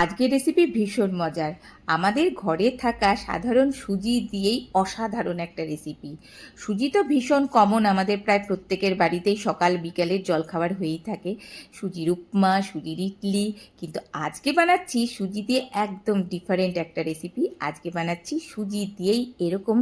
আজকের রেসিপি ভীষণ মজার। আমাদের ঘরে থাকা সাধারণ সুজি দিয়েই অসাধারণ একটা রেসিপি সুজি তো ভীষণ কমন আমাদের প্রায় প্রত্যেকের বাড়িতেই সকাল বিকেলের জলখাবার হয়েই থাকে। সুজির উপমা, সুজির ইডলি, কিন্তু আজকে বানাচ্ছি সুজি দিয়ে একদম ডিফারেন্ট একটা রেসিপি আজকে বানাচ্ছি সুজি দিয়েই এরকম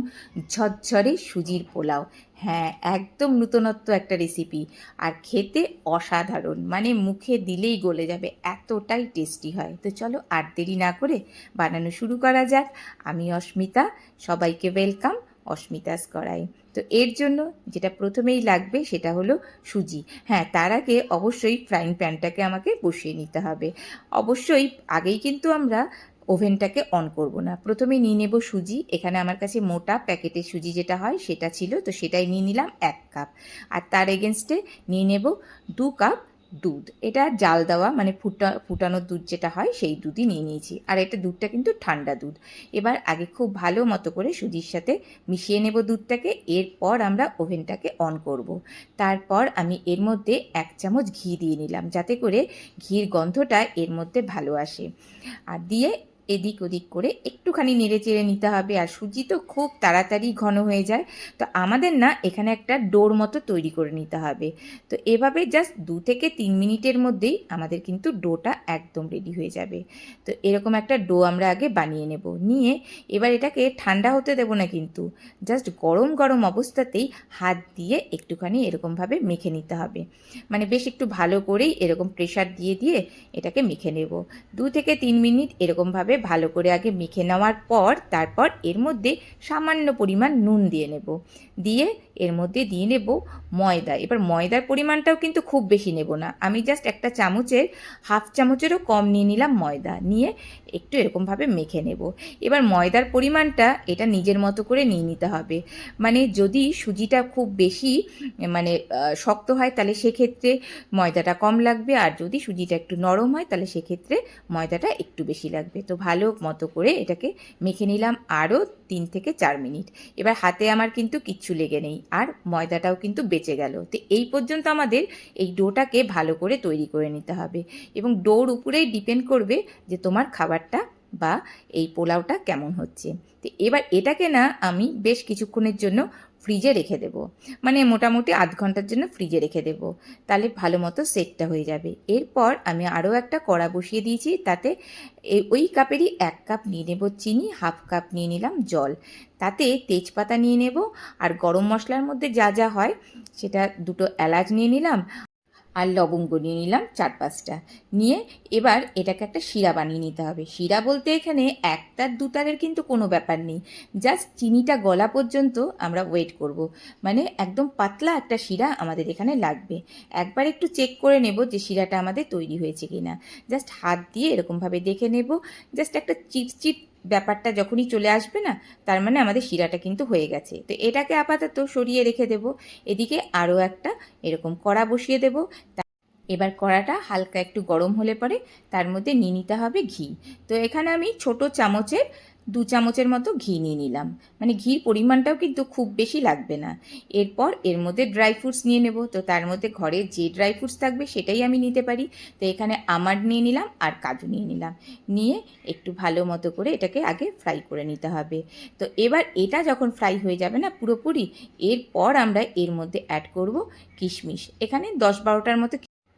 ঝরঝরে সুজির পোলাও। হ্যাঁ একদম নূতনত্ব একটা রেসিপি আর খেতে অসাধারণ মানে মুখে দিলেই গলে যাবে, এতটাই টেস্টি হয়। তো চলো আর দেরি না করে বানানো শুরু করা যাক। আমি অস্মিতা, সবাইকে ওয়েলকাম অস্মিতাস করাই। তো এর জন্য যেটা প্রথমেই লাগবে সেটা হলো সুজি। হ্যাঁ তার আগে অবশ্যই ফ্রাইং প্যানটাকে আমাকে বসিয়ে নিতে হবে। অবশ্যই আগেই কিন্তু আমরা ওভেনটাকে অন করব না। প্রথমে নিয়ে নেব সুজি। এখানে আমার কাছে মোটা প্যাকেটের সুজি যেটা হয় সেটা ছিল, তো সেটাই নিয়ে নিলাম এক কাপ আর তার এগেনস্টে নিয়ে নেব দু কাপ দুধ। এটা জাল দেওয়া মানে ফুটা, ফুটানো দুধ যেটা হয়, সেই দুধই নিয়ে নিয়েছি। আর এটা দুধটা কিন্তু ঠান্ডা দুধ। এবার আগে খুব ভালো মতো করে সুজির সাথে মিশিয়ে নেব দুধটাকে। এরপর আমরা ওভেনটাকে অন করব। তারপর আমি এর মধ্যে এক চামচ ঘি দিয়ে নিলাম, যাতে করে ঘির গন্ধটা এর মধ্যে ভালো আসে। আর দিয়ে এদিক ওদিক করে একটুখানি নেড়ে চেড়ে নিতে হবে। আর সুজি তো খুব তাড়াতাড়ি ঘন হয়ে যায়। তো আমাদের না এখানে একটা ডোর মতো তৈরি করে নিতে হবে। তো এভাবে জাস্ট দু থেকে তিন মিনিটের মধ্যেই আমাদের কিন্তু ডোটা একদম রেডি হয়ে যাবে। তো এরকম একটা ডো আমরা আগে বানিয়ে নেব। নিয়ে এবার এটাকে ঠান্ডা হতে দেবো না কিন্তু। জাস্ট গরম গরম অবস্থাতেই হাত দিয়ে একটুখানি এরকমভাবে মেখে নিতে হবে। মানে বেশ একটু ভালো করেই এরকম প্রেশার দিয়ে দিয়ে এটাকে মেখে নেব। দু থেকে তিন মিনিট এরকমভাবে ভালো করে আগে মেখে নেওয়ার পর তারপর এর মধ্যে সামান্য পরিমাণ নুন দিয়ে নেব। দিয়ে এর মধ্যে দিয়ে নেব ময়দা। এবার ময়দার পরিমাণটাও কিন্তু খুব বেশি নেব না। আমি জাস্ট একটা চামচের, হাফ চামচেরও কম নিয়ে নিলাম ময়দা। নিয়ে একটু এরকমভাবে মেখে নেব। এবার ময়দার পরিমাণটা এটা নিজের মতো করে নিয়ে নিতে হবে। মানে যদি সুজিটা খুব বেশি মানে শক্ত হয় তাহলে সেক্ষেত্রে ময়দাটা কম লাগবে। আর যদি সুজিটা একটু নরম হয় তাহলে সেক্ষেত্রে ময়দাটা একটু বেশি লাগবে। তো ভালো মতো করে এটাকে মেখে নিলাম আরও তিন থেকে চার মিনিট। এবার হাতে আমার কিন্তু কিচ্ছু লেগে নেই। আর ময়দাটাও কিন্তু বেঁচে গেল। তো এই পর্যন্ত আমাদের এই ডোটাকে ভালো করে তৈরি করে নিতে হবে এবং ডোর উপরেই ডিপেন্ড করবে যে তোমার খাবারটা বা এই পোলাওটা কেমন হচ্ছে। তো এবার এটাকে না আমি বেশ কিছুক্ষণের জন্য ফ্রিজে রেখে দেব। মানে মোটামুটি আধ ঘণ্টার জন্য ফ্রিজে রেখে দেব। তাহলে ভালো মতো সেটটা হয়ে যাবে। এরপর আমি আরও একটা কড়া বসিয়ে দিয়েছি। তাতে ওই কাপেরই এক কাপ নিয়ে নেব চিনি, হাফ কাপ নিয়ে নিলাম জল। তাতে তেজপাতা নিয়ে নেব। আর গরম মশলার মধ্যে যা যা হয়, সেটা দুটো এলাচ নিয়ে নিলাম। আর লবঙ্গ নিয়ে নিলাম চার পাঁচটা। নিয়ে এবার এটাকে একটা শিরা বানিয়ে নিতে হবে। শিরা বলতে এখানে একটার দুটারের কিন্তু কোনো ব্যাপার নেই। জাস্ট চিনিটা গলা পর্যন্ত আমরা ওয়েট করব। মানে একদম পাতলা একটা শিরা আমাদের এখানে লাগবে। একবার একটু চেক করে নেব যে শিরাটা আমাদের তৈরি হয়েছে কিনা। জাস্ট হাত দিয়ে এরকমভাবে দেখে নেব। জাস্ট একটা চিটচিট ব্যাপারটা যখনই চলে আসবে না, তার মানে আমাদের শিরাটা কিন্তু হয়ে গেছে। তো এটাকে আপাতত সরিয়ে রেখে দেব। এদিকে আরও একটা এরকম কড়া বসিয়ে দেব। এবার কড়াটা হালকা একটু গরম হলে পরে তার মধ্যে নিয়ে নিতে হবে ঘি। তো এখানে আমি ছোট চামচের দু চামচের মতো ঘি নিয়ে নিলাম। মানে ঘির পরিমাণটাও কিন্তু খুব বেশি লাগবে না। এরপর এর মধ্যে ড্রাই ফ্রুটস নিয়ে নেব। তো তার মধ্যে ঘরে যে ড্রাই ফ্রুটস থাকবে সেটাই আমি নিতে পারি। তো এখানে আমার নিয়ে নিলাম আর কাজু নিয়ে নিলাম। নিয়ে একটু ভালো মতো করে এটাকে আগে ফ্রাই করে নিতে হবে। তো এবার এটা যখন ফ্রাই হয়ে যাবে না পুরোপুরি, এরপর আমরা এর মধ্যে অ্যাড করব কিশমিশ। এখানে দশ বারোটার মতো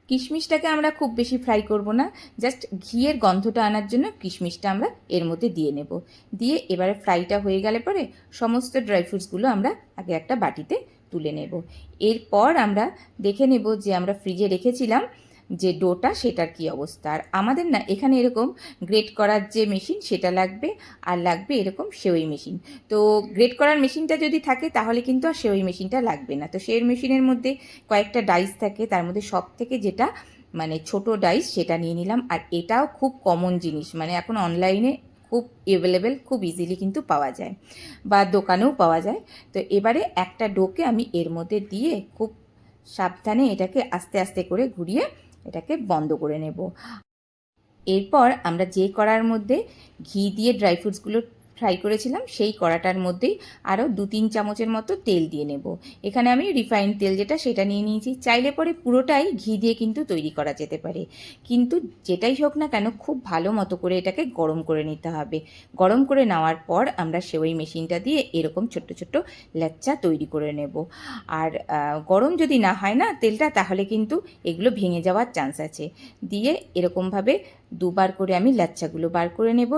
কিশমিশটাকে আমরা খুব বেশি ফ্রাই করব না জাস্ট ঘিয়ের গন্ধটা আনার জন্য কিশমিশটা আমরা এর মধ্যে দিয়ে নেব। দিয়ে এবারে ফ্রাইটা হয়ে গেলে পরে সমস্ত ড্রাই ফ্রুটসগুলো আমরা আগে একটা বাটিতে তুলে নেব। এরপর আমরা দেখে নেব যে আমরা ফ্রিজে রেখেছিলাম যে ডোটা সেটার কি অবস্থা। আর আমাদের না এখানে এরকম গ্রেট করার যে মেশিন সেটা লাগবে, আর লাগবে এরকম সেওই মেশিন তো গ্রেট করার মেশিনটা যদি থাকে, তাহলে কিন্তু আর সেওই মেশিনটা লাগবে না। তো সেওই মেশিনের মধ্যে কয়েকটা ডাইস থাকে, তার মধ্যে সব থেকে যেটা মানে ছোট ডাইস সেটা নিয়ে নিলাম। আর এটাও খুব কমন জিনিস মানে এখন অনলাইনে খুব অ্যাভেলেবেল খুব ইজিলি কিন্তু পাওয়া যায়, বা দোকানেও পাওয়া যায়। তো এবারে একটা ডোকে আমি এর মধ্যে দিয়ে খুব সাবধানে এটাকে আস্তে আস্তে করে ঘুরিয়ে এটাকে বন্ধ করে নেব। এরপর আমরা যে কড়ার মধ্যে ঘি দিয়ে ড্রাই ফ্রুটসগুলো ফ্রাই করেছিলাম, সেই কড়াটার মধ্যেই আরও দু তিন চামচের মতো তেল দিয়ে নেব। এখানে আমি রিফাইন তেল যেটা, সেটা নিয়ে নিয়েছি। চাইলে পরে পুরোটাই ঘি দিয়ে কিন্তু তৈরি করা যেতে পারে। কিন্তু যেটাই হোক না কেন, খুব ভালো মতো করে এটাকে গরম করে নিতে হবে। গরম করে নেওয়ার পর আমরা সেওই মেশিনটা দিয়ে এরকম ছোট্ট ছোট্ট ল্যাচ্চা তৈরি করে নেব। আর গরম যদি না হয় না তেলটা, তাহলে কিন্তু এগুলো ভেঙে যাওয়ার চান্স আছে। দিয়ে এরকমভাবে দুবার করে আমি ল্যাচ্চাগুলো বার করে নেব।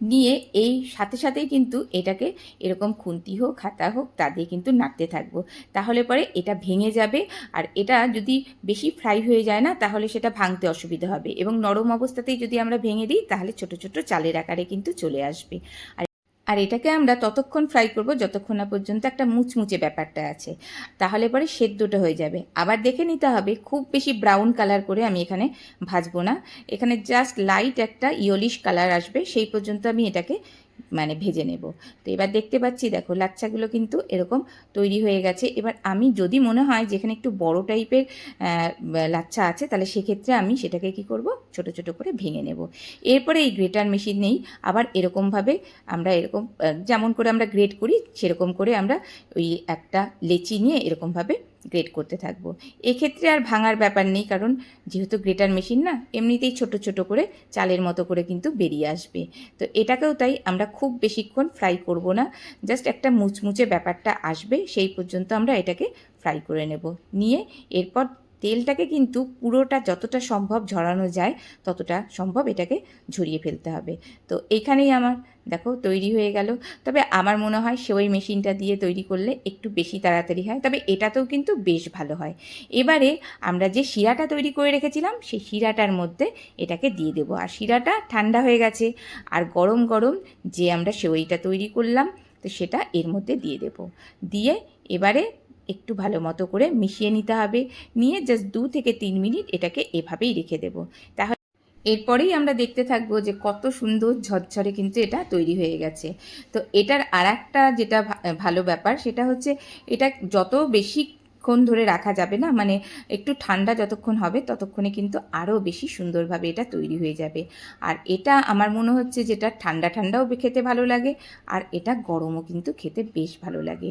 নিয়ে এই সাথে সাথেই কিন্তু এটাকে এরকম খুন্তি হোক, খাতা হোক, তা দিয়ে কিন্তু নাড়তে থাকব। তাহলে পরে এটা ভেঙে যাবে। আর এটা যদি বেশি ফ্রাই হয়ে যায় না, তাহলে সেটা ভাঙতে অসুবিধা হবে। এবং নরম অবস্থাতেই যদি আমরা ভেঙে দিই, তাহলে ছোট ছোট চালের আকারে কিন্তু চলে আসবে। আর আর এটাকে আমরা ততক্ষণ ফ্রাই করব যতক্ষণ না পর্যন্ত একটা মুচমুচে ব্যাপারটা আছে। তাহলে পরে সেদ্ধটা হয়ে যাবে। আবার দেখে নিতে হবে, খুব বেশি ব্রাউন কালার করে আমি এখানে ভাজবো না। এখানে জাস্ট লাইট একটা ইয়লিশ কালার আসবে, সেই পর্যন্ত আমি এটাকে মানে ভেজে নেব। তো এবার দেখতে পাচ্ছি, দেখো লাচ্ছাগুলো কিন্তু এরকম তৈরি হয়ে গেছে। এবার আমি যদি মনে হয় যেখানে একটু বড় টাইপের লাচ্ছা আছে, তাহলে সেক্ষেত্রে আমি সেটাকে কি করব? ছোট ছোট করে ভেঙে নেব। এরপরে এই গ্রেটার মেশিন নেই। আবার এরকমভাবে আমরা এরকম যেমন করে আমরা গ্রেট করি, সেরকম করে আমরা ওই একটা লেচি নিয়ে এরকমভাবে গ্রেট করতে থাকব। এক্ষেত্রে আর ভাঙার ব্যাপার নেই, কারণ যেহেতু গ্রেটার মেশিন না, এমনিতেই ছোট ছোট করে চালের মতো করে কিন্তু বেরিয়ে আসবে। তো এটাকেও তাই আমরা খুব বেশিক্ষণ ফ্রাই করব না জাস্ট একটা মুচমুচে ব্যাপারটা আসবে, সেই পর্যন্ত আমরা এটাকে ফ্রাই করে নেব। নিয়ে এরপর তেলটাকে কিন্তু পুরোটা যতটা সম্ভব ঝরানো যায়, ততটা সম্ভব এটাকে ঝরিয়ে ফেলতে হবে। তো এইখানেই আমার, দেখো, তৈরি হয়ে গেল। তবে আমার মনে হয় সেওই মেশিনটা দিয়ে তৈরি করলে একটু বেশি তাড়াতাড়ি হয়। তবে এটাতেও কিন্তু বেশ ভালো হয়। এবারে আমরা যে শিরাটা তৈরি করে রেখেছিলাম, সেই শিরাটার মধ্যে এটাকে দিয়ে দেবো। আর শিরাটা ঠান্ডা হয়ে গেছে, আর গরম গরম যে আমরা সেওইটা তৈরি করলাম, তো সেটা এর মধ্যে দিয়ে দেব। দিয়ে এবারে একটু ভালো মতো করে মিশিয়ে নিতে হবে। নিয়ে জাস্ট দু থেকে তিন মিনিট এটাকে এভাবেই রেখে দেবো। তাহলে এরপরেই আমরা দেখতে থাকব যে কত সুন্দর ঝরঝরে কিন্তু এটা তৈরি হয়ে গেছে। তো এটার আর একটা যেটা ভালো ব্যাপার সেটা হচ্ছে এটা যত বেশিক্ষণ ধরে রাখা যাবে না? মানে একটু ঠান্ডা যতক্ষণ হবে, ততক্ষণে কিন্তু আরও বেশি সুন্দরভাবে এটা তৈরি হয়ে যাবে। আর এটা আমার মনে হচ্ছে যেটা ঠান্ডা ঠান্ডাও খেতে ভালো লাগে, আর এটা গরমও কিন্তু খেতে বেশ ভালো লাগে।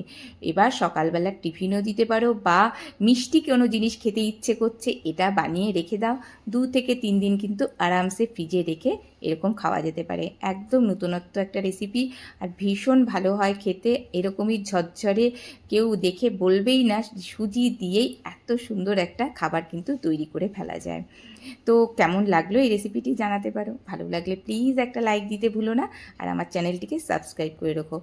এবার সকালবেলা টিফিনও দিতে পারো, বা মিষ্টি কোনো জিনিস খেতে ইচ্ছে করছে, এটা বানিয়ে রেখে দাও। দু থেকে তিন দিন কিন্তু আরামসে ফ্রিজে রেখে এরকম খাওয়া যেতে পারে। একদম নতুনত্ব একটা রেসিপি আর ভীষণ ভালো হয় খেতে। এরকমই ঝরঝরে কেউ দেখে বলবেই না, সুজি দিয়েই এত সুন্দর একটা খাবার কিন্তু তৈরি করে ফেলা যায়। তো কেমন লাগল এই রেসিপিটি জানাতে পারো? ভালো লাগলে প্লিজ একটা লাইক দিতে ভুলো না। আর আমার চ্যানেলটিকে সাবস্ক্রাইব করে রাখো।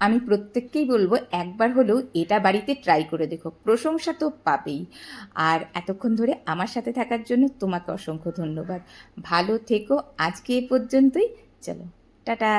আমি প্রত্যেককেই বলব, একবার হলেও এটা বাড়িতে ট্রাই করে দেখো। প্রশংসা তো পাবেই। আর এতক্ষণ ধরে আমার সাথে থাকার জন্য তোমাকে অসংখ্য ধন্যবাদ। ভালো থেকো। আজকে এ পর্যন্তই। চলো, টাটা।